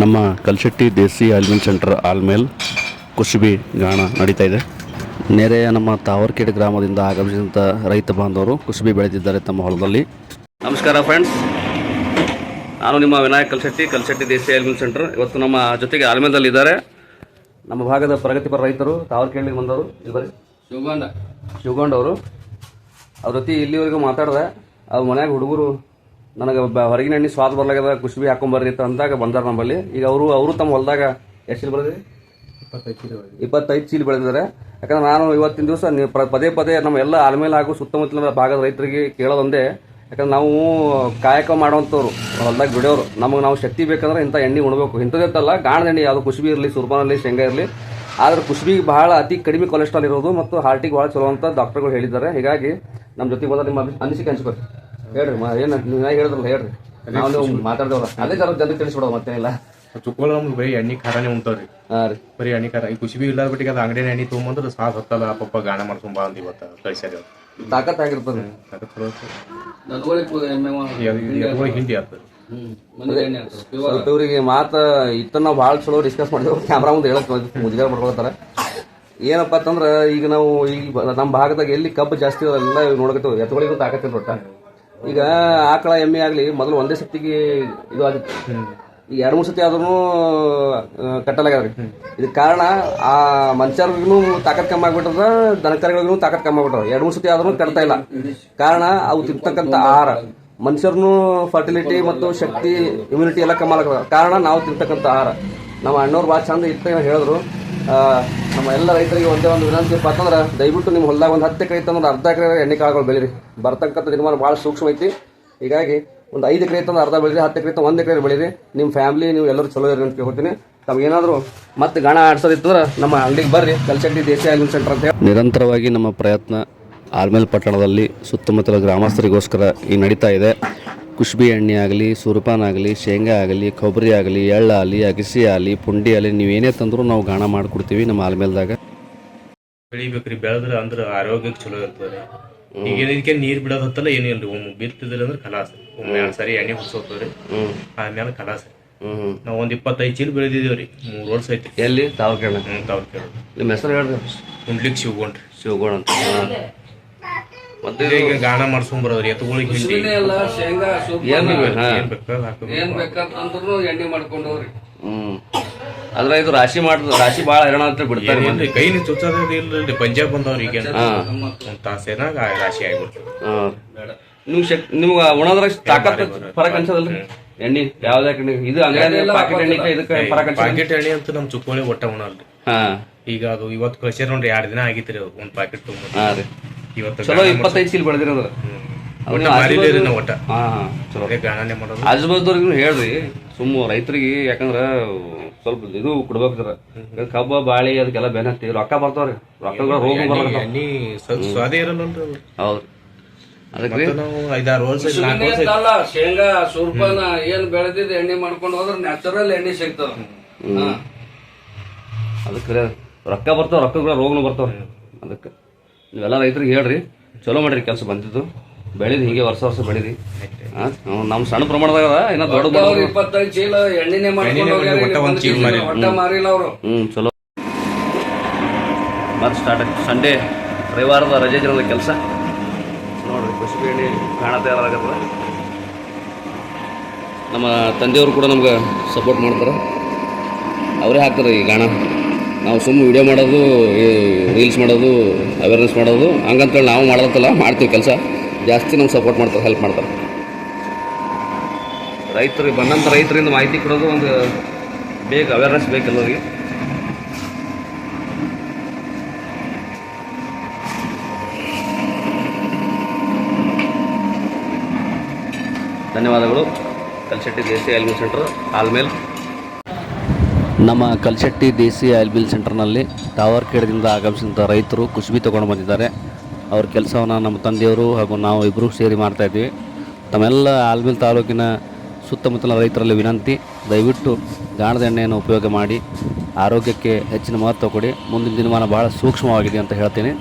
ನಮ್ಮ ಕಲ್ಶೆಟ್ಟಿ ದೇಸಿ ಆಲ್ಮಿನ್ ಸೆಂಟರ್ ಆಲ್ಮೇಲ್ ಕುಸುಬಿ ಗಾಣ ನಡೀತಾ ಇದೆ. ನೆರೆಯ ನಮ್ಮ ತಾವರ್ಕೇಡ್ ಗ್ರಾಮದಿಂದ ಆಗಮಿಸಿದಂಥ ರೈತ ಬಾಂಧವರು ಕುಸುಬಿ ಬೆಳೆದಿದ್ದಾರೆ ತಮ್ಮ ಹೊಲದಲ್ಲಿ. ನಮಸ್ಕಾರ ಫ್ರೆಂಡ್ಸ್ ನಾನು ನಿಮ್ಮ ವಿನಾಯಕ್ ಕಲ್ಶೆಟ್ಟಿ ಕಲ್ಶೆಟ್ಟಿ ದೇಸಿ ಆಲ್ಮಿನ್ ಸೆಂಟರ್. ಇವತ್ತು ನಮ್ಮ ಜೊತೆಗೆ ಆಲ್ಮೇಲ್ದಲ್ಲಿ ಇದ್ದಾರೆ. ನಮ್ಮ ಭಾಗದ ಪ್ರಗತಿಪರ ರೈತರು ತಾವರ್ಕೇಳಿಗೆ ಬಂದವರು. ಇಲ್ಲಿ ಶಿವಗೊಂಡ. ಶಿವಗೊಂಡವರು. ಅವ್ರ ಜೊತೆ ಇಲ್ಲಿವರೆಗೂ ಮಾತಾಡಿದೆ. ಅವ್ರ ಮನೆಯಾಗ ಹುಡುಗರು ನನಗೆ ಬ- ಹೊರಗಿನ ಎಣ್ಣೆ ಸ್ವಾದ ಬರ್ಲಾಗದ ಕುಸುಬಿ ಹಾಕೊಂಬರ್ರಿ ಅಂತ ಅಂದಾಗ ಬಂದಾರ ನಮ್ಮಲ್ಲಿ. ಈಗ ಅವರು ಅವರು ತಮ್ಮ ಹೊಲದಾಗ ಎಷ್ಟು ಚೀಲ ಬೆಳೆದ್ರಿ ಇಪ್ಪತ್ತೈದು ಚೀಲ ಬೆಳೆದಿದ್ದಾರೆ. ಯಾಕಂದ್ರೆ ನಾನು ಇವತ್ತಿನ ದಿವಸ ಪದೇ ಪದೇ ನಮ್ಮ ಎಲ್ಲ ಆಲ್ಮೇಲೆ ಹಾಗೂ ಸುತ್ತಮುತ್ತಲಿನ ಭಾಗದ ರೈತರಿಗೆ ಕೇಳೋದೊಂದೇ. ಯಾಕಂದ್ರೆ ನಾವು ಕಾಯಕ ಮಾಡುವಂಥವ್ರು ಹೊಲ್ದಾಗ ಬಿಡೋರು. ನಮಗೆ ನಾವು ಶಕ್ತಿ ಬೇಕಂದ್ರೆ ಇಂಥ ಎಣ್ಣೆ ಉಣ್ಬೇಕು. ಇಂಥದ್ದಂತಲ್ಲ ಗಾಣದ ಎಣ್ಣೆ ಯಾವುದು ಕುಸುಬಿ ಇರಲಿ ಸುರ್ಬಾನ್ ಇರಲಿ ಶೇಂಗಾ ಇರಲಿ. ಆದ್ರೆ ಕುಸುಬಿಗೆ ಬಹಳ ಅತಿ ಕಡಿಮೆ ಕೊಲೆಸ್ಟ್ರಾಲ್ ಇರೋದು ಮತ್ತು ಹಾರ್ಟಿಗೆ ಭಾಳ ಚಲೋ ಅಂತ ಡಾಕ್ಟರ್ಗಳು ಹೇಳಿದ್ದಾರೆ. ಹೀಗಾಗಿ ನಮ್ಮ ಜೊತೆ ಬಂದ ನಿಮ್ಮ ಅನಿಸಿಕೆ ಹಂಚ್ಕೊರಿ ಹೇಳ್ರಿ ಮಾ ಏನು ನೀವು ಹೇಳಿದ್ರಲ್ಲ ಹೇಳ್ರಿ. ನಾವು ಮಾತಾಡ್ದವ್ರ. ಅದೇ ಜನ ಜನಕ್ಕೆ ತಿಳಿಸ್ಬಿಡೋದು ಮತ್ತೇನಿಲ್ಲ. ಚುಕ್ಕೋಳ ನಮ್ಗೆ ಬರೀ ಎಣ್ಣೆ ಖಾರಾನೇ ಉಂಟಾವ್ರಿ ಹಾಂ ರೀ. ಬರೀ ಎಣ್ಣೆ ಖಾರ ಈ ಖುಷಿ ಬಿ ಇಲ್ಲ ಬಿಟ್ಟಿಗೆ ಅದು ಅಂಗಡಿ ಎಣ್ಣೆ ತೊಗೊಂಬಂದ್ರೆ ಸಾಸ್ ಹೊತ್ತಲ್ಲ ಪಪ್ಪ ಗಾಣ ಮಾಡ್ಕೊಂಬ ಅಂತ ಇವತ್ತು ಕಳಿಸ್ಯಾರ ತಾಕತ್ ಆಗಿರ್ತದೆ. ಹಿಂಡಿ ಆಗ್ತದೆ ಇವ್ರಿಗೆ ಮಾತ ಇತ್ತ ನಾವು ಭಾಳ ಚಲೋ ಡಿಸ್ಕಸ್ ಮಾಡಿದ್ವಿ ಕ್ಯಾಮ್ರಾ ಮುಂದೆ ಹೇಳಕ್ ಮುಜುಗರ ಮಾಡ್ಕೊಳ್ತಾರೆ ಏನಪ್ಪ ಅಂತಂದ್ರೆ ಈಗ ನಾವು ಈ ಬ- ನಮ್ಮ ಭಾಗದಾಗ ಎಲ್ಲಿ ಕಬ್ಬು ಜಾಸ್ತಿ ಎಲ್ಲ ನೋಡಕತ್ತೇವೆ ಎತ್ತುಗಳಿಗೂ ತಾಕತ್ತಿಲ್ಲ ಒಟ್ಟ. ಈಗ ಆಕಳ ಎಮ್ಮೆ ಆಗಲಿ ಮೊದಲು ಒಂದೇ ಸತಿಗೆ ಇದು ಆಗಿತ್ತು. ಈಗ ಎರಡು ಮೂರು ಸತಿ ಆದ್ರೂ ಕಟ್ಟಲಾಗ್ಯಾರ ಇದಕ್ಕೆ ಕಾರಣ ಆ ಮನುಷ್ಯರಿಗೂ ತಾಕತ್ ಕಮ್ಮಿ ಆಗ್ಬಿಟ್ಟದ ದನಕರಿಗಳಿಗೂ ತಾಕತ್ ಕಮ್ಮಿ ಆಗ್ಬಿಟ್ಟದ. ಎರಡು ಮೂರು ಸತಿ ಆದ್ರೂ ಕಟ್ತಾ ಇಲ್ಲ. ಕಾರಣ ಅವು ತಿಂತಕ್ಕಂಥ ಆಹಾರ. ಮನುಷ್ಯರನ್ನು ಫರ್ಟಿಲಿಟಿ ಮತ್ತು ಶಕ್ತಿ ಇಮ್ಯುನಿಟಿ ಎಲ್ಲ ಕಮ್ಮಿ ಆಗ್ತದೆ ಕಾರಣ ನಾವು ತಿಂತಕ್ಕಂಥ ಆಹಾರ. ನಮ್ಮ ಅಣ್ಣವ್ರು ಭಾಳ ಚಂದ ಇತ್ತು ಹೇಳಿದ್ರು. ನಮ್ಮ ಎಲ್ಲ ರೈತರಿಗೆ ಒಂದೇ ಒಂದು ವಿನಂತಿ ಅಂತಂದ್ರೆ ದಯವಿಟ್ಟು ನಿಮ್ಮ ಹೊಲದಾಗ ಒಂದು ಹತ್ತು ಎಕರೆ ಇತ್ತಂದ್ರೆ ಅರ್ಧ ಎಕರೆ ಎಣ್ಣೆ ಕಾಳುಗಳು ಬೆಳೀರಿ. ಬರ್ತಕ್ಕಂಥ ನಿರ್ಮಾಣ ಭಾಳ ಸೂಕ್ಷ್ಮ ಐತಿ. ಹೀಗಾಗಿ ಒಂದು ಐದು ಎಕರೆ ಇತ್ತಂದ್ರೆ ಅರ್ಧ ಬೆಳೀರಿ, ಹತ್ತು ಎಕರೆ ಇತ್ತು ಒಂದು ಎಕರೆ ಬೆಳೀರಿ. ನಿಮ್ಮ ಫ್ಯಾಮಿಲಿ ನೀವು ಎಲ್ಲರೂ ಚಲೋ ಇರಿ ಅಂತ ಕೇಳ್ತೀನಿ ತಮಗೇನಾದರೂ ಮತ್ತೆ ಗಾಣ ಆಡ್ಸೋದಿತ್ತಂದ್ರೆ ನಮ್ಮ ಅಂಗಡಿಗೆ ಬರ್ರಿ. ಕಲ್ಚಟ್ಟಿ ದೇಸಿ ಆಲ್ಮಿನ್ ಸೆಂಟರ್ ಅಂತ ಹೇಳಿ. ನಿರಂತರವಾಗಿ ನಮ್ಮ ಪ್ರಯತ್ನ ಆಲ್ಮೇಲ್ ಪಟ್ಟಣದಲ್ಲಿ ಸುತ್ತಮುತ್ತಲ ಗ್ರಾಮಸ್ಥರಿಗೋಸ್ಕರ ಈ ನಡೀತಾ ಇದೆ. ಕುಷ್ಬಿ ಎಣ್ಣೆ ಆಗಲಿ ಸುರಪಾನ್ ಆಗಲಿ ಶೇಂಗಾ ಆಗಲಿ ಕೊಬ್ಬರಿ ಆಗಲಿ ಎಳ್ಳು ಆಗಲಿ ಅಗಸಿ ಆಗಲಿ ಪುಂಡಿ ಆಗಲಿ ಏನೇ ತಂದರೂ ನಾವು ಗಾಣ ಮಾಡಿಕೊಡ್ತೀವಿ ನಮ್ಮ ಆಲ್ಮೇಲ್ದಾಗ. ಬೆಳಿಬೇಕ್ರಿ ಬೆಳೆದ್ರೆ ಅಂದ್ರೆ ಆರೋಗ್ಯಕ್ಕೆ ಚಲೋ ಇರ್ತದೆ. ಈಗ ಇದಕ್ಕೆ ನೀರ್ ಬಿಡೋದ್ ಹತ್ತಲ್ಲ ಏನೂ ಇಲ್ರಿ ಒಮ್ಮೆ ಬಿತ್ತಿದ್ರೆ ಅಂದ್ರೆ ಕಲಾಸ ಒಮ್ಮೆ ಎರಡ್ ಸರಿ ಎಣ್ಣೆ ಹುಡ್ಸೋತದ್ರಿ ಆಮೇಲೆ ಕಲಾಸ ನಾವು ನಾವ್ ಒಂದ್ ಇಪ್ಪತ್ತೈದು ಚೀಲ ಬೆಳೆದಿದೇವ್ರಿ ಮೂರ್ ವರ್ಷ ಐತಿ ಎಲ್ಲಿ? ತಾವರ್ಕೇಳ ಹ್ಮ್ ತಾವ್ ಕೇಳ ನಿಮ್ಮ ಹೆಸರು ಹೇಳ್ರಿ. ಕುಂಡ್ಲಿಕ್ ಶಿವಗೊಂಡ್ರಿ ಶಿವಗೋಣ ಅಂತ. ಈಗ ಗಾಣ ಮಾಡ್ಸ್ಕೊಂಬರೋದ್ರಿ ಎತ್ತುಗಳಿಗೆ ಹಿಂಡಿ. ಕುಸುಬಿನೇ ಅಲ್ಲ ಶೇಂಗಾ ಸೂಪ್ ಏನು ಹಾಂ ಏನ್ ಬೇಕಾದ್ ಹಾಕೋದು? ಏನ್ ಬೇಕಂತಂದ್ರು ಎಣ್ಣೆ ಮಾಡ್ಕೊಂಡು ಹೋಗ್ರಿ ಹ್ಞೂ ಇದು ರಾಶಿ ಮಾಡ್ದ ರಾಶಿ ಭಾಳ ಹೈರಾಣ ಅಂತ ಬಿಡ್ತಾರೆ ಕೈ ನೀ ಚುಚ್ಚೋದ್ ಇಲ್ರಿ ಪಂಜಾಬ್ ಬಂದವ್ರಿ ಈಗ ಹಾಂ. ಒಂದ್ ತಾಸೇನಾಗ ರಾಶಿ ಆಗ್ಬಿಡ್ತು. ಹಾಂ. ಶಕ್ ನಿಮ್ಗೆ ತಾಕತ್ ಫರಕ್ ಅನ್ಸದಲ್ರಿ? ಎಣ್ಣೆ ಯಾವ್ದಾಕ ಇದು ಅಂಗಡಿ ಪಾಕೆಟ್ ಎಣ್ಣೆ ಇದಕ್ಕೆ ಫರಕ್ ಅನ್ಸದ ಎಣ್ಣೆ ಅಂತ ನಮ್ ಚುಕ್ಕೋಳಿ ಒಟ್ಟ ಉಣಲ್ರಿ. ಹಾಂ. ಈಗ ಅದು ಇವತ್ತು ಕಳ್ಸ್ಯಾರ ನೋಡ್ರಿ ಎರಡ್ ದಿನ ಆಗಿತ್ರಿ ಅದು ಒಂದ್ ಪಾಕೆಟ್ ತುಂಬ ಹಾಂ ರೀ. ಇವತ್ತು ಚಲೋ ಇಪ್ಪತ್ತೈದು ಚೀಲ ಬೆಳೆದಿರಿ ಅಂದ್ರೆ ಒಟ್ಟ ಮಾರಿಲ್ರಿ ನಾವು ಒಟ್ಟ. ಹಾಂ ಹಾಂ ಚಲೋ. ಅದೇ ಗಾಣನೆ ಮಾಡೋದು. ಆಜುಬಾಜುದವ್ರಿಗೂ ಹೇಳ್ರಿ ಸುಮ್ಮ ರೈತರಿಗೆ ಯಾಕಂದ್ರ ಸ್ವಲ್ಪ ಇದು ಕೊಡ್ಬೇಕ್ರ ಕಬ್ಬ ಬಾಳಿ ಅದಕ್ಕೆಲ್ಲ ಬೆನ್ ಹತ್ತಿ ರೊಕ್ಕ ಬರ್ತಾವ್ರಿ. ರೊಕ್ಕಗಳ ರೋಗ ಸ್ವಾದೇ ಇರಲ್ಲಲ್ರಿ ಹೌದು. ಶೇಂಗಾ ಸೂರ್ಪಾನ ಏನ್ ಬೆಳೆದಿದ್ ಎಣ್ಣೆ ಮಾಡ್ಕೊಂಡು ಹೋದ್ರೆ ನ್ಯಾಚುರಲ್ ಎಣ್ಣೆ ಸಿಗ್ತದ. ಹಾ. ಅದಕ್ಕೆ ರೊಕ್ಕ ಬರ್ತಾವ ರೊಕ್ಕಗಳ ರೋಗನು ಬರ್ತಾವ್ರಿ ಅದಕ್ಕೆ. ನೀವೆಲ್ಲ ರೈತರಿಗೆ ಹೇಳ್ರಿ ಚಲೋ ಮಾಡ್ರಿ ಕೆಲಸ ಬಂದಿದ್ದು. ಬೆಳೀರಿ ಹಿಂಗೆ ವರ್ಷ ವರ್ಷ ಬೆಳೀರಿ. ನಮ್ ನಮ್ಮ ಸಣ್ಣ ಪ್ರಮಾಣದಾಗ ಅದ ಇನ್ನ ದೊಡ್ಡ ಇಪ್ಪತ್ತೈದು ಚೀಲ ಎಣ್ಣೆನೆ ಚೀಲ ಮಾರಿಲ್ಲ. ಒಟ್ಟ ಮಾರಿಲ್ಲ ಅವರು. ಹ್ಞೂ ಚಲೋ. ಮತ್ತೆ ಸ್ಟಾರ್ಟ್ ಆಯ್ತು ಸಂಡೇ ರವಿವಾರದ ರಜೆ ದಿನದ ಕೆಲಸ. ನೋಡ್ರಿ ಕುಸುಬಿ ಎಣ್ಣೆ ಕಾಣ ತಯಾರಾಗತ್ತದ. ನಮ್ಮ ತಂದೆಯವರು ಕೂಡ ನಮ್ಗೆ ಸಪೋರ್ಟ್ ಮಾಡ್ತಾರೆ. ಅವರೇ ಹಾಕ್ತಾರೆ ಈ ಗಾಣ. ನಾವು ಸುಮ್ಮನೆ ವಿಡಿಯೋ ಮಾಡೋದು ರೀಲ್ಸ್ ಮಾಡೋದು ಅವೇರ್ನೆಸ್ ಮಾಡೋದು, ಹಂಗಂತೇಳಿ ನಾವು ಮಾಡೋದಲ್ಲ ಮಾಡ್ತೀವಿ ಕೆಲಸ. ಜಾಸ್ತಿ ನಮ್ಗೆ ಸಪೋರ್ಟ್ ಮಾಡ್ತಾರೆ ಹೆಲ್ಪ್ ಮಾಡ್ತಾರೆ. ರೈತರಿಗೆ, ಬಂದಂಥ ರೈತರಿಂದ ಮಾಹಿತಿ ಕೊಡೋದು ಒಂದು ಬೇಗ ಅವೇರ್ನೆಸ್ ಬೇಕು ಎಲ್ಲರಿಗೆ ಧನ್ಯವಾದಗಳು. ಕಲ್ಶೆಟ್ಟಿ ದೇಸಿ ಸೆಂಟ್ರ್ ಸೆಂಟರ್ ಆಲ್ಮೇಲ್ ನಮ್ಮ ಕಲ್ಶೆಟ್ಟಿ ದೇಸಿ ಆಯಿಲ್ ಮಿಲ್ ಸೆಂಟರ್ನಲ್ಲಿ ತಾವರ್ಕೇಡದಿಂದ ಆಗಮಿಸಿದಂಥ ರೈತರು ಕುಸುಬಿ ತೊಗೊಂಡು ಬಂದಿದ್ದಾರೆ. ಅವ್ರ ಕೆಲಸವನ್ನು ನಮ್ಮ ತಂದೆಯವರು ಹಾಗೂ ನಾವು ಇಬ್ಬರು ಸೇರಿ ಮಾಡ್ತಾಯಿದ್ವಿ ತಮ್ಮೆಲ್ಲ ಆಲ್ಬಿಲ್ ತಾಲೂಕಿನ ಸುತ್ತಮುತ್ತಲ ರೈತರಲ್ಲಿ ವಿನಂತಿ, ದಯವಿಟ್ಟು ಗಾಣದ ಎಣ್ಣೆಯನ್ನು ಉಪಯೋಗ ಮಾಡಿ, ಆರೋಗ್ಯಕ್ಕೆ ಹೆಚ್ಚಿನ ಮಹತ್ವ ಕೊಡಿ, ಮುಂದಿನ ದಿನಮಾನ ಭಾಳ ಸೂಕ್ಷ್ಮವಾಗಿದೆ ಅಂತ ಹೇಳ್ತೀನಿ.